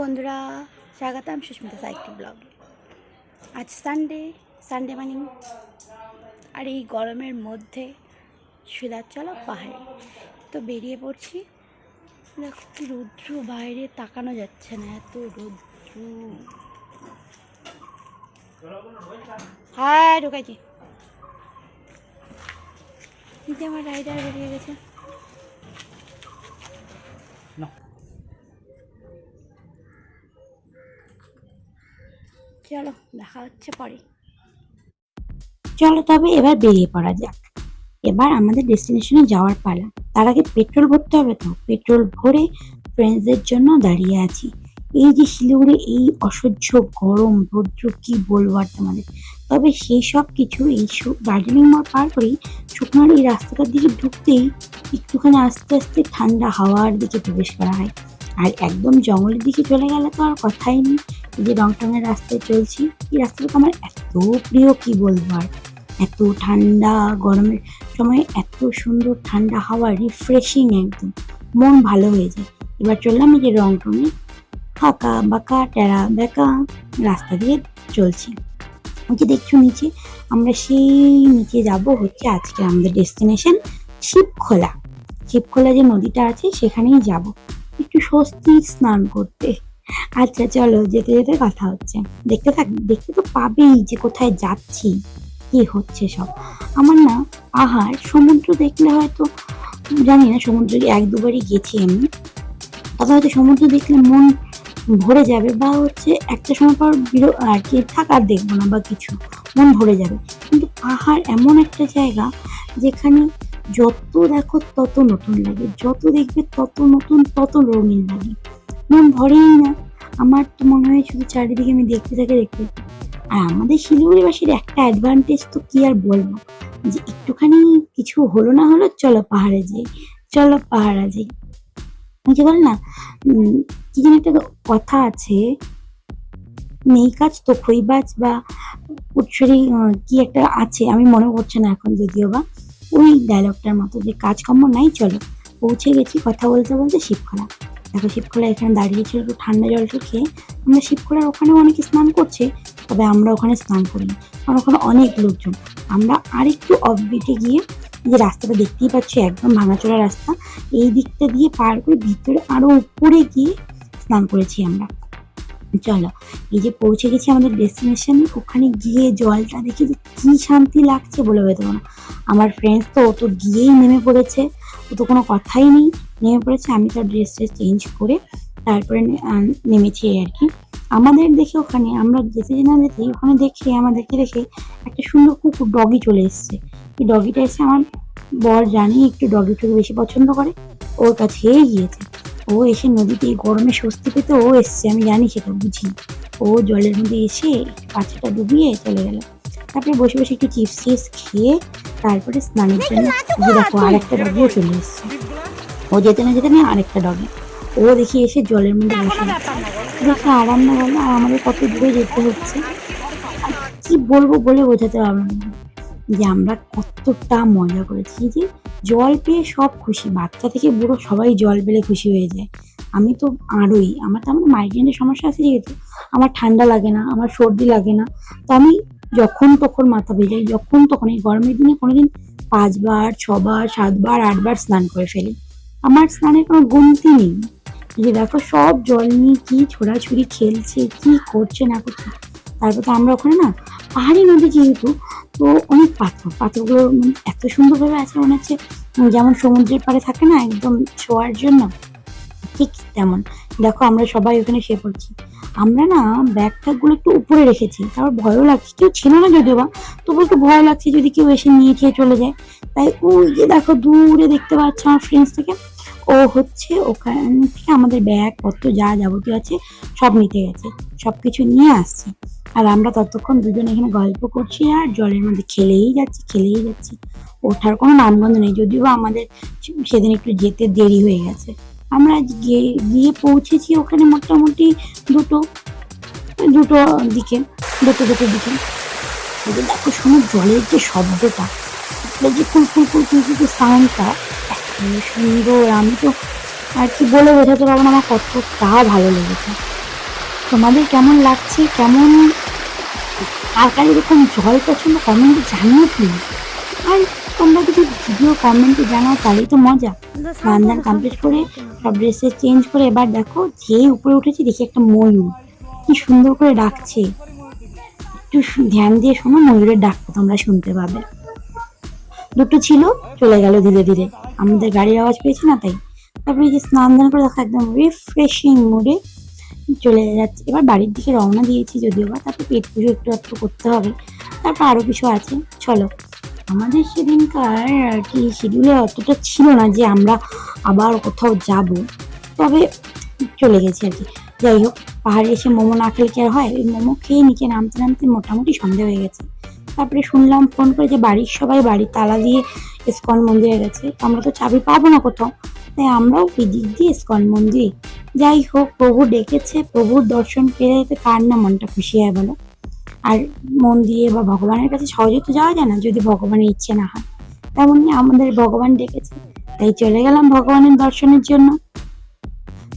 বন্ধুরা, স্বাগতম সুস্মিতা সাইকেল ব্লগে। আজ সানডে সানডে মর্নিং আর এই গরমের মধ্যে চলো পাহাড়ে। তো বেরিয়ে পড়ছি। দেখো কি রৌদ্র বাইরে তাকানো যাচ্ছে না, এত রৌদ্র। হ্যাঁ ঢুকাইছি। আমার রাইডার বেরিয়ে গেছে। চলো, দেখা হচ্ছে পরে। চলো তবে এবার বেরিয়ে পড়া যাক। এবার আমাদের ডেস্টিনেশনে যাওয়ার পালা। তার আগে পেট্রোল ভরতে হবে তো। পেট্রোল ভরে ফ্রেন্ডসদের জন্য দাঁড়িয়ে আছি। এই যে শিলিগুড়ি এই অসহ্য গরম রৌদ্র, কি বলব আর তোমাদের? তবে সেই সব কিছু এই দার্জিলিং মোড় পার করেই শুকনোর এই রাস্তাটার দিকে ঢুকতেই একটুখানি আস্তে আস্তে ঠান্ডা হাওয়ার দিকে প্রবেশ করা হয়। আর একদম জঙ্গলের দিকে চলে গেলে তো আর কথাই নেই। যে রংটংয়ের রাস্তায় চলছি, এই রাস্তাটা আমার এত প্রিয়, কি বলব আর? এত ঠান্ডা, গরমের সময় এত সুন্দর ঠান্ডা হাওয়া রিফ্রেশিং একদম। মন ভালো হয়ে যায়। এবার চললাম এই যে রংটংয়ে ফাঁকা বাঁকা, টেরা, বেঁকা রাস্তা দিয়ে চলছি। যে দেখছ নিচে, আমরা সেই নিচে যাব হচ্ছে আজকে আমাদের ডেস্টিনেশন শিবখোলা। শিবখোলা যে নদীটা আছে, সেখানেই যাব। একটু স্বস্তি স্নান করতে। আচ্ছা চলো যেতে যেতে কথা হচ্ছে। দেখতে থাক, দেখতে তো পাবেই যে কোথায় যাচ্ছি, কি হচ্ছে সব। আমার না আহার সমুদ্র দেখলে হয়তো, জানি না, সমুদ্রে এক দুবারই গেছি আমি। তবে হয়তো সমুদ্র দেখলে মন ভরে যাবে বা হচ্ছে একটা সময় পর আর কি থাকার দেখব না বা কিছু, মন ভরে যাবে। কিন্তু পাহাড় এমন একটা জায়গা যেখানে যত দেখো তত নতুন লাগে, যত দেখবে তত নতুন তত রঙিন লাগে। মন ভরেই না। আমার তো মনে হয় শুধু চারিদিকে আমি দেখতে থাকি, দেখতে আর আমাদের শিলিগুড়িবাসীর একটা অ্যাডভান্টেজ তো কি আর বলব? যে একটুখানি কিছু হলো না হলো চলো পাহাড়ে যাই, চলো পাহাড়ে যাই। ওই যে বল না কি যেন একটা কথা আছে, নেই কাজ তো খইবাজ বা উৎসরি কি একটা আছে, আমি মনে করছে না এখন যদিও বা। ওই ডায়লগটার মতো যে কাজকর্ম নাই, চলো। পৌঁছে গেছি কথা বলতে বলতে শিবখোলা দেখো শিবখোলা এখানে দাঁড়িয়েছিল একটু ঠান্ডা জলটা খেয়ে আমরা শিবখোলার ওখানে অনেকে স্নান করছে, তবে আমরা ওখানে স্নান করিনি। কারণ ওখানে অনেক লোকজন। আমরা আরেকটু অফবিটে গিয়ে যে রাস্তাটা দেখতেই পাচ্ছি, একদম ভাঙাচোরা রাস্তা, এই দিকটা দিয়ে পার করে ভিতরে আরও উপরে গিয়ে স্নান করেছি আমরা। চলো, এই যে পৌঁছে গেছি আমাদের ডেস্টিনেশন ওখানে গিয়ে জলটা দেখে যে কি শান্তি লাগছে বলে বোঝাতে পারব না। আমার ফ্রেন্ডস তো ও তো গিয়েই নেমে পড়েছে। ও তো কোনো কথাই নেই। নেমে পড়েছে, আমি তার ড্রেস ট্রেস চেঞ্জ করে তারপরে নেমেছি আর কি। আমাদের দেখে ওখানে, আমরা যেতে যে না যেতে ওখানে দেখে আমাদেরকে দেখে একটা সুন্দর কুকুর ডগি চলে এসছে। এই ডগিটা এসে আমার বর জানি একটু ডগি টগি বেশি পছন্দ করে। ওর কাছেই গিয়েছে। ও এসে নদীতে গরমে স্বস্তি পেতে ও এসছে, আমি জানি সেটা বুঝি। ও জলের মধ্যে এসে পাছাটা ডুবিয়ে চলে গেল। তারপরে বসে বসে একটু চিপস চিপস খেয়ে তারপরে স্নানের জন্য দেখো আরেকটা ডগিও চলে এসছে। ও যেতে না যেতে না আরেকটা ডগি ও দেখি এসে জলের মধ্যে বসে। দেখে আরাম না গেল আর আমাদের কত দূরে যেতে হচ্ছে। আর কি বলব বলে বোঝাতে পারব না। যে আমরা কতটা মজা করেছি। যে জল পেয়ে সব খুশি। বাচ্চা থেকে বুড়ো সবাই জল পেলে খুশি হয়ে যায়। আমি তো আরোই। আমার তো আমার মাইগ্রেনের সমস্যা আছে যেহেতু। আমার ঠান্ডা লাগে না আমার সর্দি লাগে না। তো আমি যখন তখন মাথা ভেজাই যখন তখন এই গরমের দিনে কোনোদিন পাঁচবার, ছবার, সাতবার, আটবার স্নান করে ফেলি। আমার স্নানের কোনো গুমতি নেই। যে দেখো সব জল নিয়ে কি ছোড়াছুড়ি খেলছে, কি করছে, না করছে। তারপর তো আমরা ওখানে না পাহাড়ি নদী যেহেতু, তো অনেক পাথর। পাথরগুলো মানে এত সুন্দরভাবে আছে মনে হচ্ছে যেমন সমুদ্রের পাড়ে থাকে না, একদম ছোঁয়ার জন্য, ঠিক তেমন। দেখো আমরা সবাই ওখানে শুয়ে পড়ছি। আমরা না ব্যাগ ট্যাগগুলো একটু উপরে রেখেছি। তারপর ভয়ও লাগছে। কেউ ছিল না যদিও বা তবু একটু ভয় লাগছে যদি কেউ এসে নিয়ে খেয়ে চলে যায়। তাই ওই যে দেখো দূরে দেখতে পাচ্ছ আমার ফ্রেন্ডস থেকে, ও হচ্ছে ওখান থেকে আমাদের ব্যাগ পত্র যা যাবতীয় আছে সব নিতে গেছে। সব কিছু নিয়ে আসছে। আর আমরা ততক্ষণ দুজন এখানে গল্প করছি আর জলের মধ্যে খেলেই যাচ্ছি খেলেই যাচ্ছি। ওঠার কোনো নামগন্ধ নেই। যদিও আমাদের সেদিন একটু যেতে দেরি হয়ে গেছে। আমরা গিয়ে পৌঁছেছি ওখানে মোটামুটি দুটো দুটো দিকে, দুটো দুটো দিকে। যে দেখো শোনো, জলের যে শব্দটা যে ফুল ফুল ফুল সাউন্ডটা এত সুন্দর। আমি তো আর কি বলে বোঝাতে পারব না, আমার কতটা ভালো লেগেছে। তোমাদের কেমন লাগছে? কেমন, কার কার এরকম জল পছন্দ? কমেন্টে জানিও প্লিজ আর তোমরা যদি ভিডিও কমেন্টে জানাও তাহলেই তো মজা। দান কমপ্লিট করে, সব ড্রেসে চেঞ্জ করে, এবার দেখো যেই উপরে উঠেছি, দেখি একটা ময়ূর। কি সুন্দর করে ডাকছে। একটু ধ্যান দিয়ে শোনো, ময়ূরের ডাকটা তোমরা শুনতে পাবে। দুটো ছিল, চলে গেল ধীরে ধীরে। আমাদের গাড়ির আওয়াজ পেয়েছে না তাই? তারপরে যে স্নান দান করে দেখো, একদম রিফ্রেশিং মুডে চলে যাচ্ছে। এবার বাড়ির দিকে রওনা দিয়েছি যদিও বা তারপর পেট পুজো একটু একটু করতে হবে। তারপর আরও কিছু আছে। চলো। আমাদের সেদিনকার আর কি শিডিউলে অতটা ছিল না যে আমরা আবার কোথাও যাব। তবে চলে গেছি আর কি। যাই হোক, পাহাড়ে এসে মোমো না খেলে কি আর হয়? ওই মোমো খেয়ে নিচে নামতে নামতে মোটামুটি সন্ধে হয়ে গেছে। তারপরে শুনলাম ফোন করে যে বাড়ির সবাই বাড়ির তালা দিয়ে ইস্কন মন্দিরে গেছে। আমরা তো চাবি পাবো না কোথাও। তাই আমরাও দিক দিয়ে ইস্কন মন্দিরে। যাই হোক, প্রভু ডেকেছে। প্রভুর দর্শন পেয়ে যেতে কার না মনটা খুশি হয় বলো? আর মন্দিরে বা ভগবানের কাছে সহজে তো যাওয়া যায় না, যদি ভগবানের ইচ্ছে না হয়। তেমনই আমাদের ভগবান ডেকেছে, তাই চলে গেলাম ভগবানের দর্শনের জন্য।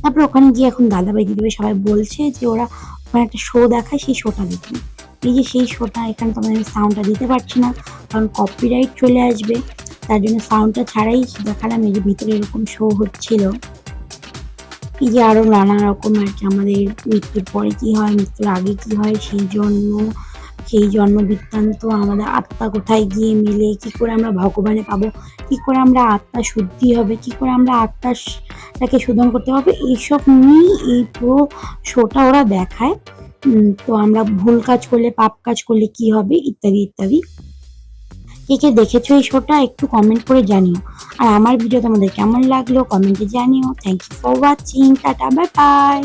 তারপর ওখানে গিয়ে এখন দাদাভাই, দিদিভাই সবাই বলছে যে ওরা ওখানে একটা শো দেখায়, সেই শোটা দেখুন। এই যে সেই শোটা এখানে তোমাদের আমি সাউন্ডটা দিতে পারছি না, কারণ কপিরাইট চলে আসবে। তার জন্য সাউন্ডটা ছাড়াই দেখালাম, এই যে ভিতরে এরকম শো হচ্ছিল। এই যে আরও নানা রকম আর কি আমাদের মৃত্যুর পরে কি হয়, মৃত্যুর আগে কি হয়, সেই জন্য, সেই জন্ম বৃত্তান্ত আমাদের আত্মা কোথায় গিয়ে মিলে, কি করে আমরা ভগবানে পাবো, কি করে আমরা আত্মা শুদ্ধি হবে, কি করে আমরা আত্মাটাকে শোধন করতে পারব, এইসব নিয়েই এই পুরো শোটা ওরা দেখায়। তো আমরা ভুল কাজ করলে, পাপ কাজ করলে কি হবে, ইত্যাদি ইত্যাদি। কে কে দেখেছ এই শোটা একটু কমেন্ট করে জানিও। আর আমার ভিডিও তোমাদের কেমন লাগল কমেন্টে জানিও। Thank you for watching tata bye bye